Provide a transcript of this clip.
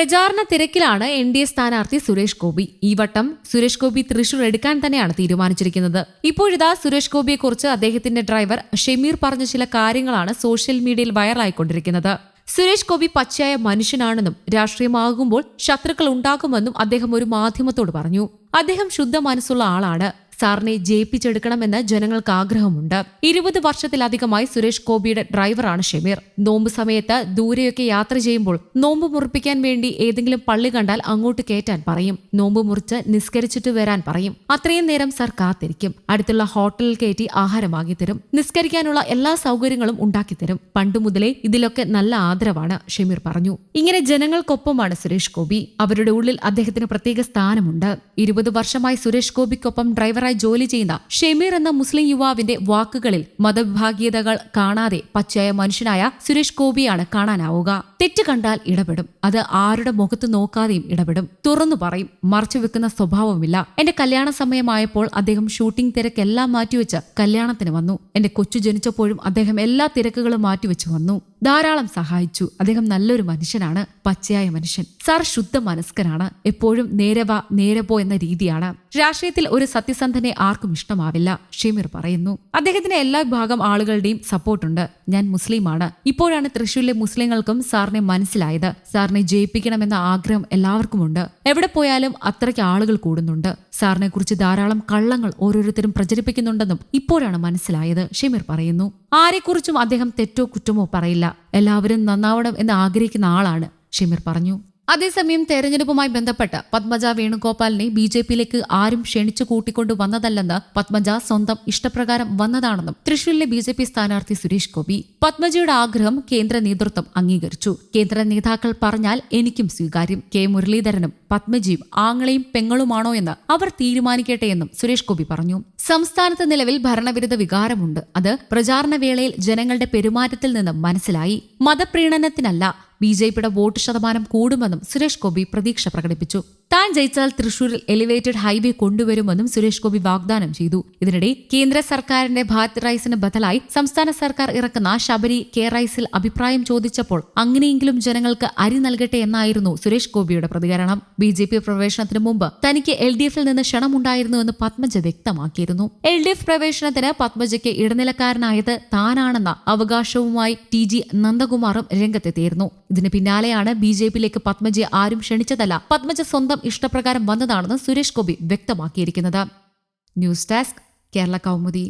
പ്രചാരണ തിരക്കിലാണ് N D A സ്ഥാനാർത്ഥി സുരേഷ് ഗോപി. ഈ വട്ടം സുരേഷ് ഗോപി തൃശൂർ എടുക്കാൻ തന്നെയാണ് തീരുമാനിച്ചിരിക്കുന്നത്. ഇപ്പോഴിതാ സുരേഷ് ഗോപിയെക്കുറിച്ച് അദ്ദേഹത്തിന്റെ ഡ്രൈവർ ഷെമീർ പറഞ്ഞ ചില കാര്യങ്ങളാണ് സോഷ്യൽ മീഡിയയിൽ വൈറലായിക്കൊണ്ടിരിക്കുന്നത്. സുരേഷ് ഗോപി പച്ചയായ മനുഷ്യനാണെന്നും രാഷ്ട്രീയമാകുമ്പോൾ ശത്രുക്കൾ ഉണ്ടാകുമെന്നും അദ്ദേഹം ഒരു മാധ്യമത്തോട് പറഞ്ഞു. അദ്ദേഹം ശുദ്ധ മനസ്സുള്ള ആളാണ്. സാറിനെ ജയിപ്പിച്ചെടുക്കണമെന്ന് ജനങ്ങൾക്ക് ആഗ്രഹമുണ്ട്. ഇരുപത് വർഷത്തിലധികമായി സുരേഷ് ഗോപിയുടെ ഡ്രൈവറാണ് ഷമീർ. നോമ്പ് സമയത്ത് ദൂരെയൊക്കെ യാത്ര ചെയ്യുമ്പോൾ നോമ്പ് മുറിപ്പിക്കാൻ വേണ്ടി ഏതെങ്കിലും പള്ളി കണ്ടാൽ അങ്ങോട്ട് കയറ്റാൻ പറയും. നോമ്പ് മുറിച്ച് നിസ്കരിച്ചിട്ട് വരാൻ പറയും. അത്രയും നേരം സാർ കാത്തിരിക്കും. അടുത്തുള്ള ഹോട്ടലിൽ കയറ്റി ആഹാരമാക്കി തരും നിസ്കരിക്കാനുള്ള എല്ലാ സൗകര്യങ്ങളും ഉണ്ടാക്കി തരും പണ്ടു മുതലേ ഇതിലൊക്കെ നല്ല ആദരവാണ് ഷമീർ പറഞ്ഞു. ഇങ്ങനെ ജനങ്ങൾക്കൊപ്പമാണ് സുരേഷ് ഗോപി. അവരുടെ ഉള്ളിൽ അദ്ദേഹത്തിന് പ്രത്യേക സ്ഥാനമുണ്ട്. ഇരുപത് വർഷമായി സുരേഷ് ഗോപിക്കൊപ്പം ഡ്രൈവറായി ജോലി ചെയ്യുന്ന ഷെമീർ എന്ന മുസ്ലിം യുവാവിന്റെ വാക്കുകളിൽ മതവിഭാഗീയതകൾ കാണാതെ പച്ചയായ മനുഷ്യനായ സുരേഷ് ഗോപിയാണ് കാണാനാവുക. തെറ്റ് കണ്ടാൽ ഇടപെടും. അത് ആരുടെ മുഖത്ത് നോക്കാതെയും ഇടപെടും. തുറന്നു പറയും. മറച്ചു വെക്കുന്ന സ്വഭാവമില്ല എന്റെ കല്യാണ സമയമായപ്പോൾ അദ്ദേഹം ഷൂട്ടിംഗ് തിരക്കെല്ലാം മാറ്റിവെച്ച് കല്യാണത്തിന് വന്നു. എന്റെ കൊച്ചു ജനിച്ചപ്പോഴും അദ്ദേഹം എല്ലാ തിരക്കുകളും മാറ്റിവെച്ച് വന്നു. ധാരാളം സഹായിച്ചു. അദ്ദേഹം നല്ലൊരു മനുഷ്യനാണ് പച്ചയായ മനുഷ്യൻ. സാർ ശുദ്ധ മനസ്കനാണ് എപ്പോഴും നേരവ നേരപോ എന്ന രീതിയാണ്. രാഷ്ട്രീയത്തിൽ ഒരു സത്യസന്ധനെ ആർക്കും ഇഷ്ടമാവില്ല ഷീമിർ പറയുന്നു. അദ്ദേഹത്തിന് എല്ലാ വിഭാഗം ആളുകളുടെയും സപ്പോർട്ടുണ്ട്. ഞാൻ മുസ്ലിമാണ്. ഇപ്പോഴാണ് തൃശൂരിലെ മുസ്ലിങ്ങൾക്കും സാറിനെ മനസ്സിലായത്. സാറിനെ ജയിപ്പിക്കണമെന്ന ആഗ്രഹം എല്ലാവർക്കുമുണ്ട്. എവിടെ പോയാലും അത്രയ്ക്ക് ആളുകൾ കൂടുന്നുണ്ട്. സാറിനെ കുറിച്ച് ധാരാളം കള്ളങ്ങൾ ഓരോരുത്തരും പ്രചരിപ്പിക്കുന്നുണ്ടെന്നും ഇപ്പോഴാണ് മനസ്സിലായത് ഷമീർ പറയുന്നു. ആരെക്കുറിച്ചും അദ്ദേഹം തെറ്റോ കുറ്റമോ പറയില്ല. എല്ലാവരും നന്നാവണം എന്ന് ആഗ്രഹിക്കുന്ന ആളാണ് ഷിമിർ പറഞ്ഞു. അതേസമയം തെരഞ്ഞെടുപ്പുമായി ബന്ധപ്പെട്ട് പത്മജ വേണുഗോപാലിനെ ബി ജെ പിയിലേക്ക് ആരും ക്ഷണിച്ചു കൂട്ടിക്കൊണ്ടു വന്നതല്ലെന്ന് പത്മജ സ്വന്തം ഇഷ്ടപ്രകാരം വന്നതാണെന്നും തൃശൂരിലെ ബി ജെ പി സ്ഥാനാർത്ഥി സുരേഷ് ഗോപി പത്മജയുടെ ആഗ്രഹം കേന്ദ്ര നേതൃത്വം അംഗീകരിച്ചു. കേന്ദ്ര നേതാക്കൾ പറഞ്ഞാൽ എനിക്കും സ്വീകാര്യം. കെ മുരളീധരനും പത്മജിയും ആങ്ങളെയും പെങ്ങളുമാണോ എന്ന് അവർ തീരുമാനിക്കട്ടെ എന്നും സുരേഷ് ഗോപി പറഞ്ഞു. സംസ്ഥാനത്ത് നിലവിൽ ഭരണവിരുദ്ധ വികാരമുണ്ട്. അത് പ്രചാരണ വേളയിൽ ജനങ്ങളുടെ പെരുമാറ്റത്തിൽ നിന്നും മനസ്സിലായി. മതപ്രീണനത്തിനല്ല ബി ജെ പിയുടെ വോട്ട് ശതമാനം കൂടുമെന്നും സുരേഷ് ഗോപി പ്രതീക്ഷ പ്രകടിപ്പിച്ചു താൻ ജയിച്ചാൽ തൃശൂരിൽ എലിവേറ്റഡ് ഹൈവേ കൊണ്ടുവരുമെന്നും സുരേഷ് ഗോപി വാഗ്ദാനം ചെയ്തു. ഇതിനിടെ കേന്ദ്ര സർക്കാരിന്റെ ഭാരത് റൈസിന് ബദലായി സംസ്ഥാന സർക്കാർ ഇറക്കുന്ന ശബരി കെ റൈസിൽ അഭിപ്രായം ചോദിച്ചപ്പോൾ അങ്ങനെയെങ്കിലും ജനങ്ങൾക്ക് അരി നൽകട്ടെ എന്നായിരുന്നു സുരേഷ് ഗോപിയുടെ പ്രതികരണം. ബി ജെ പി പ്രവേശനത്തിന് മുമ്പ് തനിക്ക് എൽ ഡി എഫിൽ നിന്ന് ക്ഷണമുണ്ടായിരുന്നുവെന്ന് പത്മജ വ്യക്തമാക്കിയിരുന്നു. എൽ ഡി എഫ് പ്രവേശനത്തിന് പത്മജയ്ക്ക് ഇടനിലക്കാരനായത് താനാണെന്ന അവകാശവുമായി ടി ജി നന്ദകുമാറും രംഗത്തെത്തിയിരുന്നു. ഇതിന് പിന്നാലെയാണ് ബി ജെ പിയിലേക്ക് പത്മജയെ ആരും ക്ഷണിച്ചതല്ല പത്മജ സ്വന്തം ഇഷ്ടപ്രകാരം വന്നതാണെന്ന് സുരേഷ് ഗോപി വ്യക്തമാക്കിയിരിക്കുന്നത്. News desk Kerala Kaumudi.